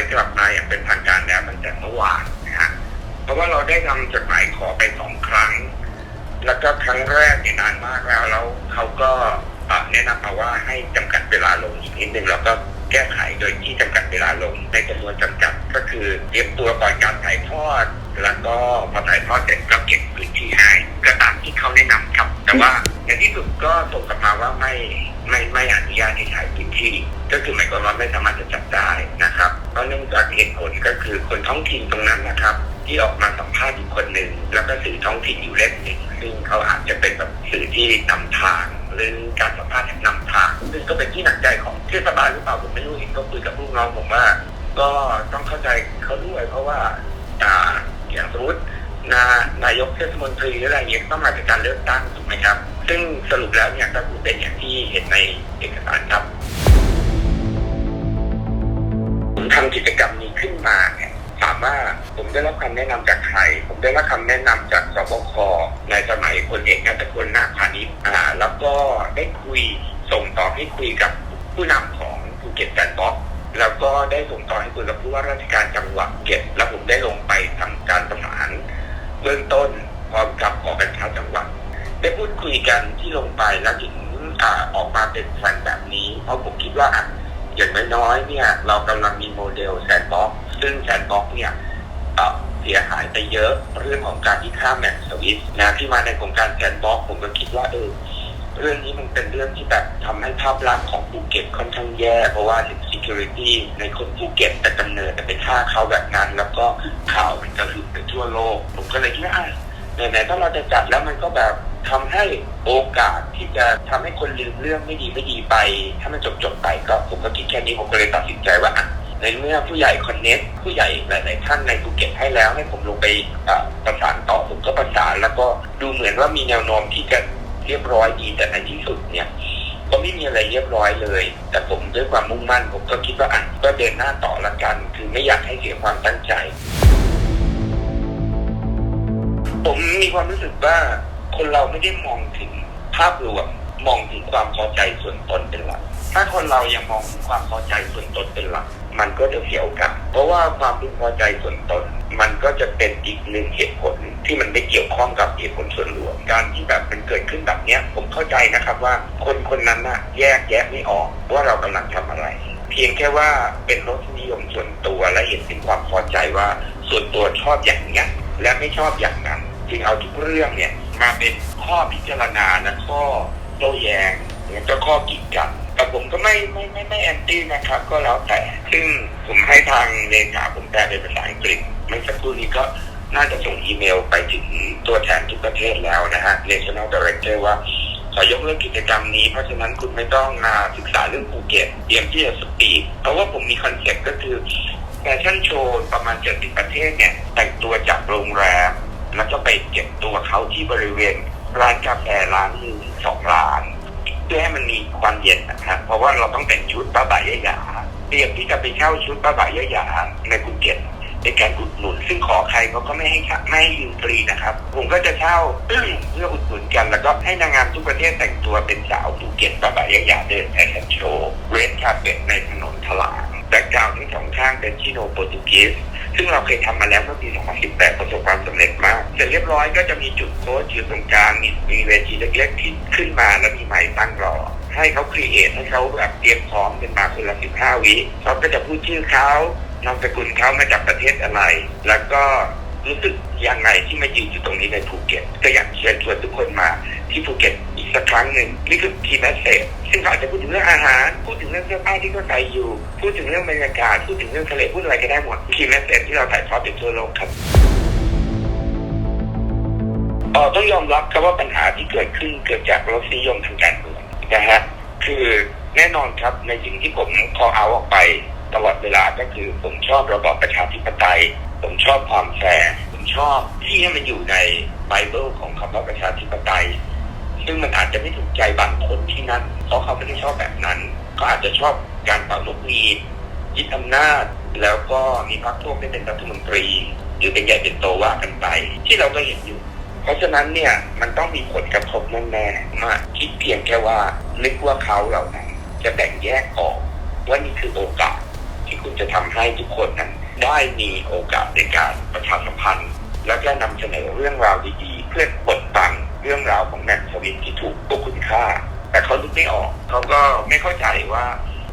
ายกลับมาอย่างเป็นทางการแล้วตั้งแต่เมื่อวานนะฮะเพราะว่าเราได้นำจดหมายขอไปสองครั้ง แล้วก็ครั้งแรกเนี่ยนานมากแล้วแล้วเขาก็แนะนำมาว่าให้จำกัดเวลาลงอีกนิดนึงแล้วก็แก้ไขโดยที่จำกัดเวลาลงในจำนวนจำกัดก็คือเตรียมตัวก่อนการถ่ายทอด แล้วก็พอถ่ายทอดเสร็จก็เก็บพื้นที่ให้ก็ตามที่เขาแนะนำครับ แต่ว่าในที่สุดก็ส่งกลับมาว่าไม่ไม่ไม่อนุญาตให้ถ่ายพื้นที่ ก็คือหมายความว่าไม่สามารถจะจับได้นะครับเพราะเนื่องจากเหตุผลก็คือคนท้องถิ่นตรงนั้นนะครับ ที่ออกมาสัมภาษณ์อีกคนหนึ่งแล้วก็สื่อท้องถิ่นอยู่เล่มหนึ่งซึ่งเขาอาจจะเป็นแบบสื่อที่นำทางหรือการสัมภาษณ์นำทาง ซึ่งก็เป็นที่หนักใจของเทศบาลหรือเปล่าผมไม่รู้เห็นก็คุยกับลูกน้องผมว่า ก็ต้องเข้าใจเขาด้วยเพราะว่าอ่าอย่างสมมตินานายกเทศมนตรีหรืออะไรเงี้ยต้องมาจากการเลือกตั้งถูกไหมครับ ซึ่งสรุปแล้วเนี่ยก็คือเป็นอย่าง ผมได้รับคำแนะนำจากใคร ผมได้รับคำแนะนำจากสบคในสมัยพลเอกนัตพลนาคพาณิชย์อ่าแล้วก็ได้คุยส่งต่อให้คุยกับผู้นำของภูเก็ตแซนด์บ็อกซ์แล้วก็ได้ส่งต่อให้คุยกับผู้ว่าราชการจังหวัดเก็ตแล้วผมได้ลงไปทำการประสานเบื้องต้นพร้อมกับหอการค้าจังหวัดได้พูดคุยกันที่ลงไปแล้วถึงอ่าออกมาเป็นแผนแบบนี้ เพราะผมคิดว่าอะอย่างน้อยๆเนี่ยเรากำลังมีโมเดลแซนด์บ็อกซึ่งแซนด์บ็อกเนี่ย เสียหายไปเยอะเรื่องของการที่ข้ามแมปสวิตนะที่มาในโครงการแซนด์บ็อกผมก็คิดว่าเออเรื่องนี้มันเป็นเรื่องที่แบบทำให้ภาพลักษณ์ของภูเก็ตค่อนข้างแย่ เพราะว่า security ในคนภูเก็ตแต่กำเนิดแต่ไปฆ่าเขาแบบนั้น แล้วก็ข่าวมันกระหึ่มไปทั่วโลก ผมก็เลยคิดว่าไหนๆถ้าเราจะจัดแล้วมันก็แบบทำให้โอกาสที่จะทำให้คนลืมเรื่องไม่ดีไม่ดีไป ถ้ามันจบจบๆไปก็ผมก็คิดแค่นี้ผมก็เลยตัดสินใจว่า ในเมื่อผู้ใหญ่คอนเน็ผู้ใหญ่หลายๆท่านในภูเก็ตให้แล้ว ให้ผมลงไปประสานต่อผมก็ประสานแล้วก็ดูเหมือนว่ามีแนวโน้มที่จะเรียบร้อยดีแต่ในที่สุดเนี่ยก็ไม่มีอะไรเรียบร้อยเลย แต่ผมด้วยความมุ่งมั่นผมก็คิดว่าอะก็เดินหน้าต่อละกัน คือไม่อยากให้เสียความตั้งใจ ผมมีความรู้สึกว่าคนเราไม่ได้มองถึงภาพรวมมองถึงความพอใจส่วนตนเป็นหลัก ถ้าคนเรายังมองความพอใจส่วนตนเป็นหลัก มันก็จะเสียโอกาสเพราะว่าความพึงพอใจส่วนตน มันก็จะเป็นอีกหนึ่งเหตุผลที่มันไม่เกี่ยวข้องกับเหตุผลส่วนรวม การที่แบบมันเกิดขึ้นแบบเนี้ย ผมเข้าใจนะครับว่าคนคนนั้นน่ะแยกแยะไม่ออกว่าเรากำลังทำอะไร เพียงแค่ว่าเป็นรสนิยมส่วนตัวและเห็นถึงความพอใจว่าส่วนตัวชอบอย่างเนี้ยและไม่ชอบอย่างนั้นจึงเอาทุกเรื่องเนี่ยมาเป็นข้อพิจารณาและข้อโต้แย้งแล้วก็ข้อกีดกัน แต่ผมก็ไม่ไม่ไม่ไม่แอนตี้นะครับ ก็แล้วแต่ซึ่งผมให้ทางเลขาผมแปลเป็นภาษาอังกฤษเมื่อสักครู่นี้ก็น่าจะส่งอีเมลไปถึงตัวแทนทุกประเทศแล้วนะฮะ National Director ว่าขอยกเลิกกิจกรรมนี้ เพราะฉะนั้นคุณไม่ต้องมาศึกษาเรื่องภูเก็ตเตรียมที่จะสปีดเพราะว่าผมมีคอนเซ็ปต์ก็คือแฟชั่นโชว์ประมาณ70ประเทศเนี่ยแต่งตัวจากโรงแรม แล้วก็ไปเก็บตัวเขาที่บริเวณร้านกาแฟร้านหนึ่งสองร้าน พื่อให้มันมีความเย็นนะครับเพราะว่าเราต้องแต่งชุดป้าบ่ายยะๆเตรียมที่จะไปเช่าชุดป้าบ่ายยะๆในภูเก็ตในการอุดหนุน ซึ่งขอใครเขาก็ไม่ให้ไม่ให้ยืมฟรีนะครับ ผมก็จะเช่าเพื่ออุดหนุนกัน แล้วก็ให้นางงามทุกประเทศแต่งตัวเป็นสาวภูเก็ตป้าบ่ายยะๆเดินแฟชั่นโชว์เรดคาเฟ่ในถนนทลางแบ็กกราวด์ทั้งสองข้างเป็นชิโนโปรตุเกสซึ่งเราเคยทำมาแล้วเมื่อปี 2018 ประสบความสำเร็จมาก สร็จเรียบร้อยก็จะมีจุดโค้ชอยู่ตรงกลางมีมีเวทีเล็กๆที่ขึ้นมาแล้วมีไมค์ตั้งรอ ให้เขาครีเอทให้เขาแบบเตรียมพร้อมเป็นมาคนละ15วิเขาก็จะพูดชื่อเขานามสกุลเขามาจากประเทศอะไร แล้วก็รู้สึกยังไงที่มายืนอยู่ตรงนี้ในภูเก็ตก็อยากเชิญชวนทุกคนมาที่ภูเก็ตอีกสักครั้งหนึ่งนี่คือทีมแมสเซจซึ่งเขาอาจจะพูดถึงเรื่องอาหารพูดถึงเรื่องเสื้อผ้าที่เขาใส่อยู่ พูดถึงเรื่องบรรยากาศพูดถึงเรื่องทะเลพูดอะไรก็ได้หมดทีมแมสเซจที่เราถ่ายทอดไปทั่วโลกครับ เออต้องยอมรับครับว่าปัญหาที่เกิดขึ้นเกิดจากรสนิยมทางการเมืองนะฮะคือแน่นอนครับในสิ่งที่ผมคอเอาออกไปตลอดเวลาก็คือผมชอบระบอบประชาธิปไตย ผมชอบความแฟร์ผมชอบที่ให้มันอยู่ในไบเบิลของคำว่าประชาธิปไตย ซึ่งมันอาจจะไม่ถูกใจบางคนที่นั่นเพราะเขาไม่ได้ชอบแบบนั้นก็อาจจะชอบการเป่านกหวีดยึดอำนาจ แล้วก็มีพรรคพวกได้เป็นรัฐมนตรี หรือเป็นใหญ่เป็นโตว่ากันไป ที่เราก็เห็นอยู่ เพราะฉะนั้นเนี่ยมันต้องมีผลกระทบแน่ๆมากคิดเพียงแค่ว่านึกว่าเขาเหล่านั้นจะแบ่งแยกออกว่านี่คือโอกาสที่คุณจะทำให้ทุกคนนั้นได้มีโอกาสในการประชาสัมพันธ์ แล้วก็นำเสนอเรื่องราวดีๆ เพื่อกดบังเรื่องราวของแมนสวินที่ถูกพวกคุณฆ่า แต่เขาลุกไม่ออกเขาก็ไม่เข้าใจว่า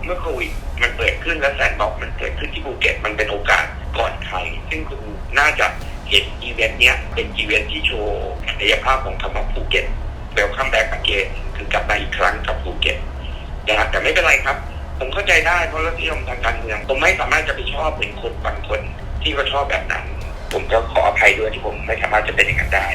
เมื่อโควิดมันเปิดขึ้นและแซนด์บ็อกซ์มันเกิดขึ้นที่ภูเก็ตมันเป็นโอกาสก่อนใครซึ่งคุณน่าจะ เห็นอีเวนต์เนี้ยเป็นอีเวนต์ที่โชว์ศักยภาพของคำว่าภูเก็ตเวลคัมแบ็กอเกนคือกลับมาอีกครั้งกับภูเก็ตนะครับแต่ไม่เป็นไรครับ ผมเข้าใจได้เพราะรสนิยมทางการเมือง ผมไม่สามารถจะไปชอบเป็นคนบางคนที่เขาชอบแบบนั้น ผมก็ขออภัยด้วยที่ผมไม่สามารถจะเป็นอย่างนั้นได้